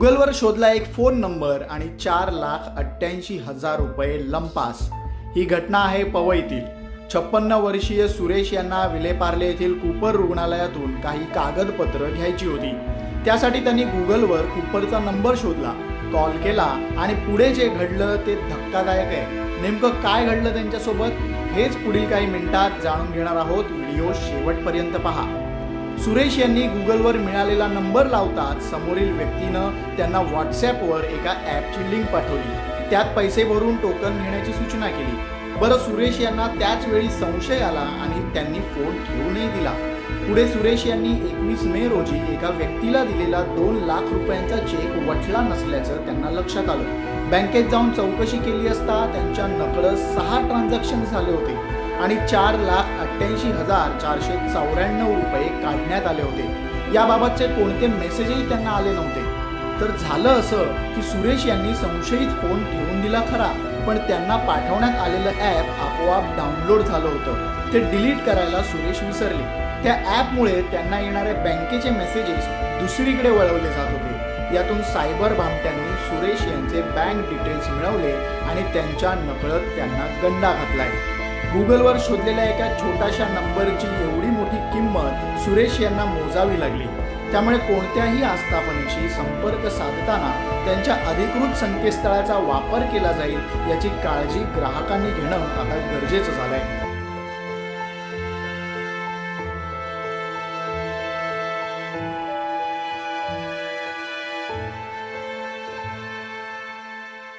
गुगलवर शोधला एक फोन नंबर आणि चार लाख अठ्ठ्याऐंशी हजार रुपये लंपास. ही घटना आहे पवईतील. छप्पन्न वर्षीय सुरेश यांना विलेपार्ले येथील कुपर रुग्णालयातून काही कागदपत्र घ्यायची होती. त्यासाठी त्यांनी गुगलवर कुपरचा नंबर शोधला कॉल केला आणि पुढे जे घडलं ते धक्कादायक आहे. नेमकं काय घडलं त्यांच्यासोबत? हेच पुढील काही मिनिटात जाणून घेणार आहोत. व्हिडिओ शेवटपर्यंत पहा. सुरेश यांनी गुगलवर मिळालेला नंबर लावताच समोरील व्यक्तीनं त्यांना व्हॉट्सॲपवर एका ॲपची लिंक पाठवली. त्यात पैसे भरून टोकन घेण्याची सूचना केली. बरं सुरेश यांना त्याच वेळी संशय आला आणि त्यांनी फोन घेऊनही दिला. पुढे सुरेश यांनी एकवीस मे रोजी एका व्यक्तीला दिलेला दोन लाख रुपयांचा चेक वटला नसल्याचं त्यांना लक्षात आलं. बँकेत जाऊन चौकशी केली असता त्यांच्या नकळत सहा ट्रान्झॅक्शन झाले होते. आणि चार लाख अठ्ठ्याऐंशी हजार चारशे चौऱ्याण्णव रुपये काढण्यात आले होते. याबाबतचे कोणते मेसेजही त्यांना आले नव्हते. तर झालं असं की सुरेश यांनी संशयित फोन ठेवून दिला खरा पण त्यांना पाठवण्यात आलेलं ॲप आपोआप डाउनलोड झालं होतं. ते डिलीट करायला सुरेश विसरले. त्या ॲपमुळे त्यांना येणारे बँकेचे मेसेजेस दुसरीकडे वळवले जात होते. यातून सायबर भामट्यांनी सुरेश यांचे बँक डिटेल्स मिळवले आणि त्यांच्या नकळत त्यांना गंडा घातलाय. गुगलवर शोधलेल्या एका छोट्याशा नंबरची एवढी मोठी किंमत सुरेश यांना मोजावी लागली. त्यामुळे कोणत्याही आस्थापनेशी संपर्क साधताना त्यांच्या अधिकृत संकेतस्थळाचा वापर केला जाईल याची काळजी ग्राहकांनी घेणं आता गरजेचं झालंय.